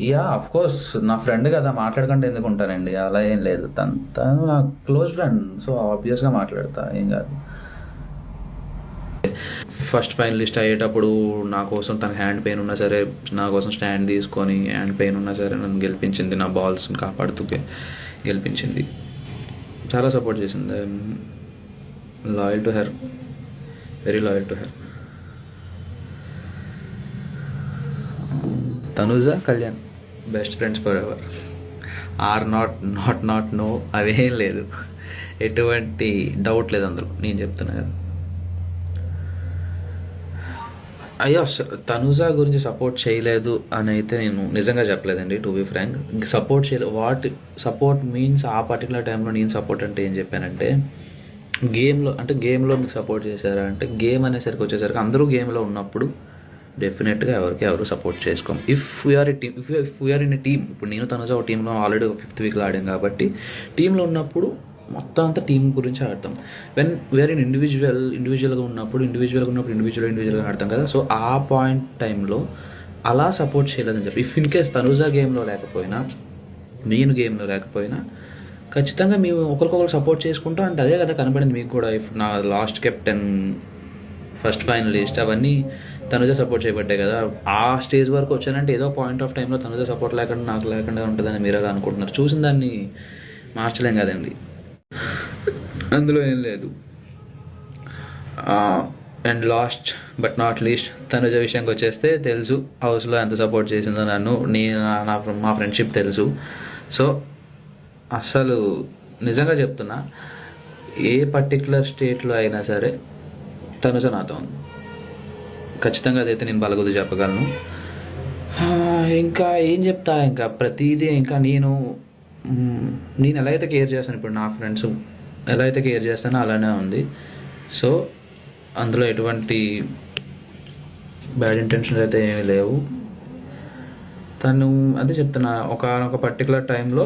Yeah of course నా friend కదా మాట్లాడకుండా ఎందుకు ఉంటానండి? అలా ఏం లేదు. తను తను నా క్లోజ్ ఫ్రెండ్ సో ఆబ్వియస్గా మాట్లాడతా ఏం కాదు. ఫస్ట్ ఫైనలిస్ట్ అయ్యేటప్పుడు నా కోసం తన హ్యాండ్ పెయిన్ ఉన్నా సరే నా కోసం స్టాండ్ తీసుకొని హ్యాండ్ పెయిన్ ఉన్నా సరే నన్ను గెలిపించింది నా బాల్స్ని కాపాడుతూ గెలిపించింది. చాలా సపోర్ట్ చేసింది. Loyal to her very loyal to her Tanuja Kalyan best friends forever are not not not no అవేం లేదు. ఎటువంటి డౌట్ లేదు అందులో. నేను చెప్తున్నా కదా. అయ్యో స- తనుజ గురించి సపోర్ట్ చేయలేదు అని అయితే నేను నిజంగా చెప్పలేదండి టు బి ఫ్రాంక్ సపోర్ట్ చేయలేదు వాట్ సపోర్ట్ మీన్స్ ఆ పర్టికులర్ టైంలో నేను సపోర్ట్ అంటే ఏం చెప్పానంటే గేమ్లో అంటే గేమ్లో మీకు సపోర్ట్ చేశారా అంటే గేమ్ అనేసరికి వచ్చేసరికి అందరూ గేమ్లో ఉన్నప్పుడు డెఫినెట్గా ఎవరికి ఎవరు సపోర్ట్ చేసుకోం. If we are a team if if we are in a team ఇప్పుడు నేను తనజా ఒక టీంలో ఆల్రెడీ ఫిఫ్త్ వీక్లో ఆడాం కాబట్టి టీంలో ఉన్నప్పుడు మొత్తం అంతా టీం గురించి ఆడతాం. వెన్ వీఆర్ ఇన్ ఇండివిజువల్ ఇండివిజువల్గా ఉన్నప్పుడు ఇండివిజువల్గా ఉన్నప్పుడు ఇండివిజువల్ ఇండివిజువల్గా ఆడతాం కదా. సో ఆ పాయింట్ టైంలో అలా సపోర్ట్ చేయలేదని చెప్పి ఇఫ్ ఇన్ కేస్ తనుజా గేమ్లో లేకపోయినా నేను గేమ్లో లేకపోయినా ఖచ్చితంగా మేము ఒకరికొకరు సపోర్ట్ చేసుకుంటాం. అంటే అదే కదా కనబడింది మీకు కూడా ఇఫ్ నా లాస్ట్ కెప్టెన్ ఫస్ట్ ఫైనలిస్ట్ అవన్నీ తనుజ సపోర్ట్ చేయబట్టే కదా. ఆ స్టేజ్ వరకు వచ్చానంటే ఏదో పాయింట్ ఆఫ్ టైంలో తనుజ సపోర్ట్ లేకుండా నాకు లేకుండా ఉంటుందని మీరు అలా అనుకుంటున్నారు? చూసిన దాన్ని మార్చలేం కదండి. అందులో ఏం లేదు. And last but not least Tanuja విషయానికి వచ్చేస్తే తెలుసు హౌస్లో ఎంత సపోర్ట్ చేసిందో నన్ను నేను నా- నా మా ఫ్రెండ్షిప్ తెలుసు. సో అసలు నిజంగా చెప్తున్నా ఏ పర్టికులర్ స్టేట్లో అయినా సరే తనుజ నాతో ఉంది. ఖచ్చితంగా అదైతే నేను బలగొద్దు చెప్పగలను. ఇంకా ఏం చెప్తా ఇంకా ప్రతిదీ ఇంకా నేను నేను ఎలా అయితే కేర్ చేస్తాను ఇప్పుడు నా ఫ్రెండ్స్ ఎలా అయితే కేర్ చేస్తానో అలానే ఉంది. సో అందులో ఎటువంటి బ్యాడ్ ఇంటెన్షన్స్ అయితే ఏమీ లేవు. తను అదే చెప్తున్నా ఒక ఒక పర్టికులర్ టైంలో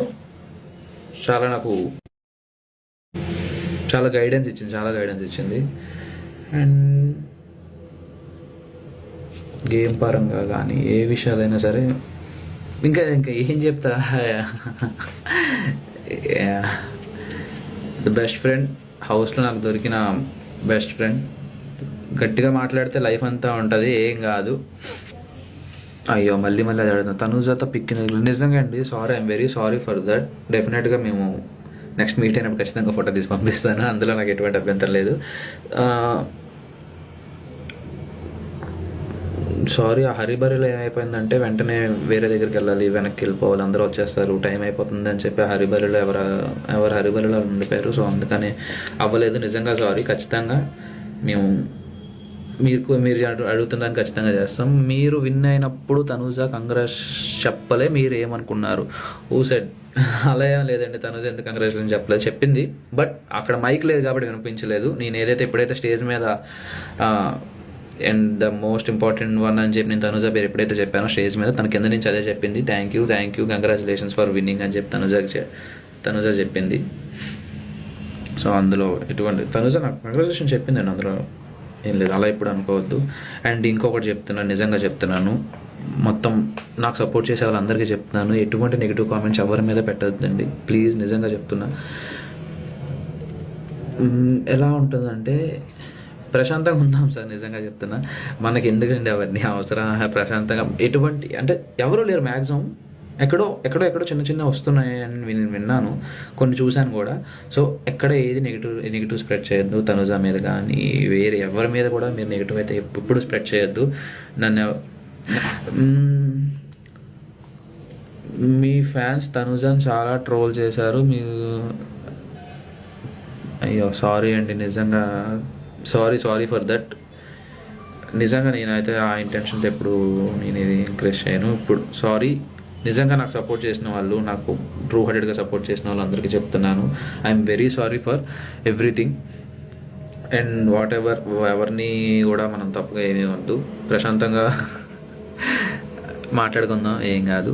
చాలా నాకు చాలా గైడెన్స్ ఇచ్చింది చాలా గైడెన్స్ ఇచ్చింది. అండ్ గేమ్ పరంగా కానీ ఏ విషయాలైనా సరే ఇంకా ఇంకా ఏం చెప్తా? ద బెస్ట్ ఫ్రెండ్ హౌస్లో నాకు దొరికిన బెస్ట్ ఫ్రెండ్ గట్టిగా మాట్లాడితే లైఫ్ అంతా ఉంటుంది ఏం కాదు. అయ్యో మళ్ళీ మళ్ళీ అది అడుగుతాను తనుజాత పిక్కిన నిజంగా అండి sorry I'm very sorry for that డెఫినెట్గా మేము నెక్స్ట్ మీట్ అయినప్పుడు ఖచ్చితంగా ఫోటో తీసి పంపిస్తాను. అందులో నాకు ఎటువంటి అభ్యంతరం లేదు. Uh, సారీ ఆ హరిబరిలో ఏమైపోయిందంటే వెంటనే వేరే దగ్గరికి వెళ్ళాలి వెనక్కి వెళ్ళిపోవాలి అందరూ వచ్చేస్తారు టైం అయిపోతుంది అని చెప్పి హరిబరిలో ఎవరు ఎవరు హరిబరిలో ఉండిపోయారు. సో అందుకని అవ్వలేదు. నిజంగా సారీ ఖచ్చితంగా మేము మీకు మీరు అడు- అడుగుతుందని ఖచ్చితంగా చేస్తాం. మీరు విన్ అయినప్పుడు తనూజ కంగ్రెస్ చెప్పలే మీరు ఏమనుకున్నారు? ఊ సెడ్ అలా ఏం లేదండి. తనూజ ఎందుకు కంగ్రాచులేషన్ చెప్పలేదు? చెప్పింది. బట్ అక్కడ మైక్ లేదు కాబట్టి వినిపించలేదు. నేను ఏదైతే ఎప్పుడైతే స్టేజ్ మీద and the most important one అని చెప్పి నేను తనుజ పేరు ఎప్పుడైతే చెప్పానో స్టేజ్ మీద తన కింద నుంచి అదే చెప్పింది. Thank you thank you congratulations for winning అని చెప్పి తనుజకి తనుజ చెప్పింది. సో అందులో ఎటువంటి తనుజ నాకు కంగ్రాచులేషన్ చెప్పిందండి అందులో. ఏం లేదు అలా ఇప్పుడు అనుకోవద్దు. అండ్ ఇంకొకటి చెప్తున్నాను నిజంగా చెప్తున్నాను. మొత్తం నాకు సపోర్ట్ చేసే వాళ్ళందరికీ చెప్తున్నాను. ఎటువంటి నెగిటివ్ కామెంట్స్ ఎవరి మీద పెట్టద్దండి. ప్లీజ్ నిజంగా చెప్తున్నా. ఎలా ఉంటుందంటే ప్రశాంతంగా ఉందాం సార్ నిజంగా చెప్తున్నా. మనకి ఎందుకండి అవన్నీ అవసరం ప్రశాంతంగా ఎటువంటి అంటే ఎవరు లేరు మ్యాక్సిమం ఎక్కడో ఎక్కడో ఎక్కడో చిన్న చిన్న వస్తున్నాయి అని నేను విన్నాను. కొన్ని చూశాను కూడా. సో ఎక్కడ ఏది నెగిటివ్ నెగిటివ్ స్ప్రెడ్ చేయొద్దు. తనుజా మీద కానీ వేరే ఎవరి మీద కూడా మీరు నెగిటివ్ అయితే ఎప్పుడు స్ప్రెడ్ చేయొద్దు. నన్ను మీ ఫ్యాన్స్ తనుజాని చాలా ట్రోల్ చేశారు. మీరు అయ్యో సారీ అండి. నిజంగా సారీ సారీ ఫర్ దట్ నిజంగా నేనైతే ఆ ఇంటెన్షన్తో ఎప్పుడు నేను ఇది ఎంకరేజ్ చేయను. ఇప్పుడు సారీ నిజంగా నాకు సపోర్ట్ చేసిన వాళ్ళు నాకు ట్రూ హార్టెడ్గా సపోర్ట్ చేసిన వాళ్ళు అందరికీ చెప్తున్నాను. I'm very sorry for everything and whatever ఎవరిని కూడా మనం తప్పుగా ఏమీ వద్దు. ప్రశాంతంగా మాట్లాడుకుందాం ఏం కాదు.